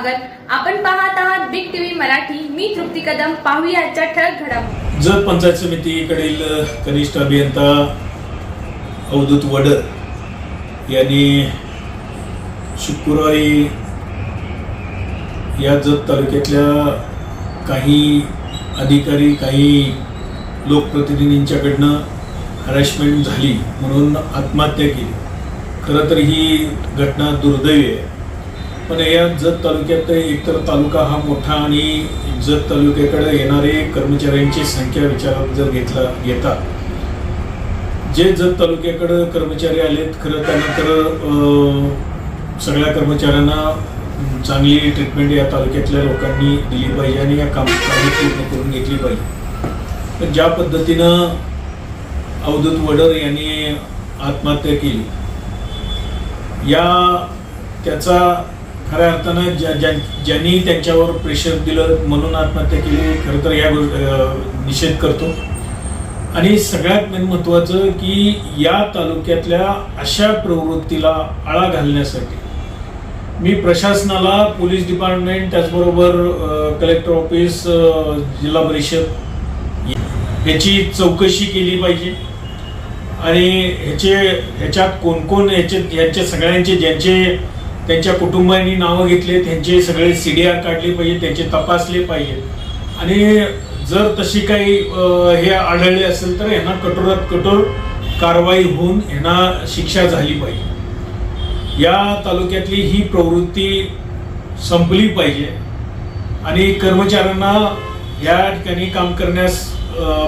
स्वागत. आपण पाहत आहात बिग टीव्ही मराठी. मी तृप्ती कदम. पाहूया आजच्या ठळक घडामोडी जत पंचायत समितीकडील कनिष्ठ अभियंता अवधूत वडर यांनी शुक्रवारी या जत तालुक्यातल्या काही अधिकारी काही लोकप्रतिनिधींच्याकडनं हॅरॅशमेंट झाली म्हणून आत्महत्या केली. खरं तर ही घटना दुर्दैवी आहे. पण या जत तालुक्यात एकतर तालुका हा मोठा आणि जत तालुक्याकडे येणारे कर्मचाऱ्यांची संख्या विचारात जर घेतला घेता जे जत तालुक्याकडं कर्मचारी आलेत खरं त्यानंतर अं, सगळ्या कर्मचाऱ्यांना चांगली ट्रीटमेंट या तालुक्यातल्या लोकांनी दिली पाहिजे आणि या काम पूर्ण करून घेतली पाहिजे. पण ज्या पद्धतीनं अवधूत वडर यांनी आत्महत्या केली या त्याचा खऱ्या अर्थानं ज्या ज्या ज्यांनी त्यांच्यावर प्रेशर दिलं म्हणून आत्महत्या केली खरं तर या गोष्ट निषेध करतो. आणि सगळ्यात मेन महत्त्वाचं की या तालुक्यातल्या अशा प्रवृत्तीला आळा घालण्यासाठी मी प्रशासनाला पोलीस डिपार्टमेंट त्याचबरोबर कलेक्टर ऑफिस जिल्हा परिषद ह्याची चौकशी केली पाहिजे. आणि ह्याचे ह्याच्यात कोण कोण ह्याचे ह्यांचे सगळ्यांचे ज्यांचे त्यांच्या कुटुंबांनी नावं घेतले त्यांचे सगळे सी डी आर काढले पाहिजे त्यांचे तपासले पाहिजे. आणि जर तशी काही हे आढळले असेल तर यांना कठोरात कठोर कारवाई होऊन यांना शिक्षा झाली पाहिजे. या तालुक्यातली ही प्रवृत्ती संपली पाहिजे. आणि कर्मचाऱ्यांना या ठिकाणी काम करण्यास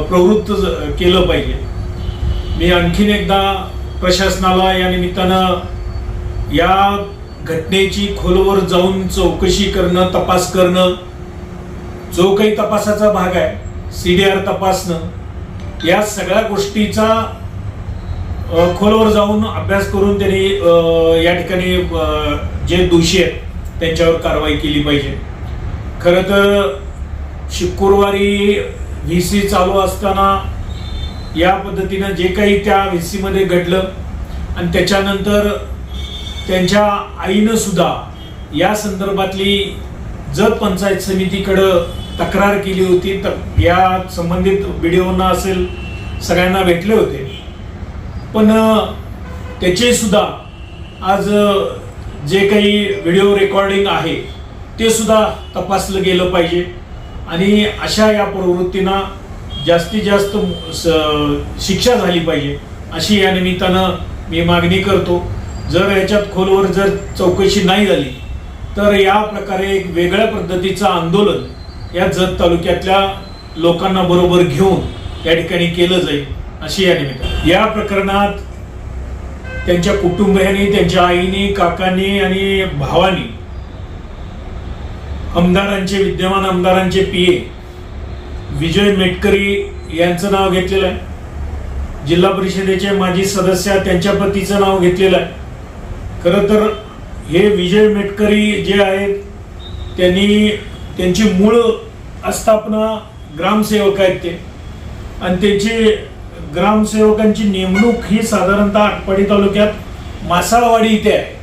प्रवृत्त ज- केलं पाहिजे. मी आणखीन एकदा प्रशासनाला या निमित्तानं या घटनेची खोलवर जाऊन चौकशी करणं तपास करणं जो काही तपासाचा भाग आहे सी डी आर तपासणं या सगळ्या गोष्टीचा खोलवर जाऊन अभ्यास करून त्यांनी या ठिकाणी जे दोषी आहेत त्यांच्यावर कारवाई केली पाहिजे. खरं तर शुक्रवारी व्ही सी चालू असताना या पद्धतीनं जे काही त्या व्ही सीमध्ये घडलं आणि त्याच्यानंतर त्यांच्या आईनं सुद्धा या संदर्भातली जत पंचायत समितीकडं तक्रार केली होती. तर या संबंधित व्हिडिओना असेल सगळ्यांना भेटले होते. पण अ, त्याचे सुद्धा आज जे काही व्हिडिओ रेकॉर्डिंग आहे ते सुद्धा तपासलं गेलं पाहिजे. आणि अशा या प्रवृत्तींना जास्तीत जास्त स- शिक्षा झाली पाहिजे. अशी या निमित्तानं मी मागणी करतो. जर याच्यात खोलवर जर चौकशी नाही झाली तर या प्रकारे एक वेगळ्या पद्धतीचं आंदोलन या जत तालुक्यातल्या लोकांना बरोबर घेऊन या ठिकाणी केलं जाईल अशी या निमित्त. या प्रकरणात त्यांच्या कुटुंबियांनी त्यांच्या आईनी काकांनी आणि भावानी आमदारांचे विद्यमान आमदारांचे पी ए विजय मेटकरी यांचं नाव घेतलेलं आहे. जिल्हा परिषदेचे माजी सदस्य त्यांच्या पतीचं नाव घेतलेलं आहे. खरं तर हे विजय मेटकरी जे आहेत त्यांनी त्यांची मूळ आस्थापना ग्रामसेवक आहेत ते. आणि त्यांची ग्रामसेवकांची नेमणूक ही साधारणतः आटपाडी तालुक्यात मासाळवाडी इथे आहे.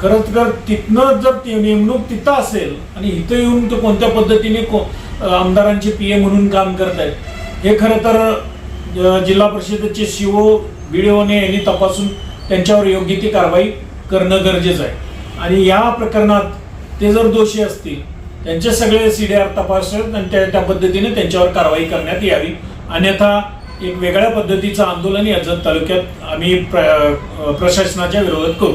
खरं तर तिथनं जर ती नेमणूक तिथं असेल आणि इथं येऊन तो कोणत्या पद्धतीने को- आमदारांचे पी ए म्हणून काम करत आहेत हे खरं तर जिल्हा परिषदेचे सीओ व्हिडिओने यांनी तपासून त्यांच्यावर योग्य ती कारवाई करणं गरजेचं आहे. आणि या प्रकरणात ते जर दोषी असतील त्यांचे सगळे सी डी आर तपास आणि त्या त्या पद्धतीने त्यांच्यावर कारवाई करण्यात यावी. अन्यथा एक वेगळ्या पद्धतीचं आंदोलन या जत तालुक्यात आम्ही प्र- प्रशासनाच्या विरोधात करू.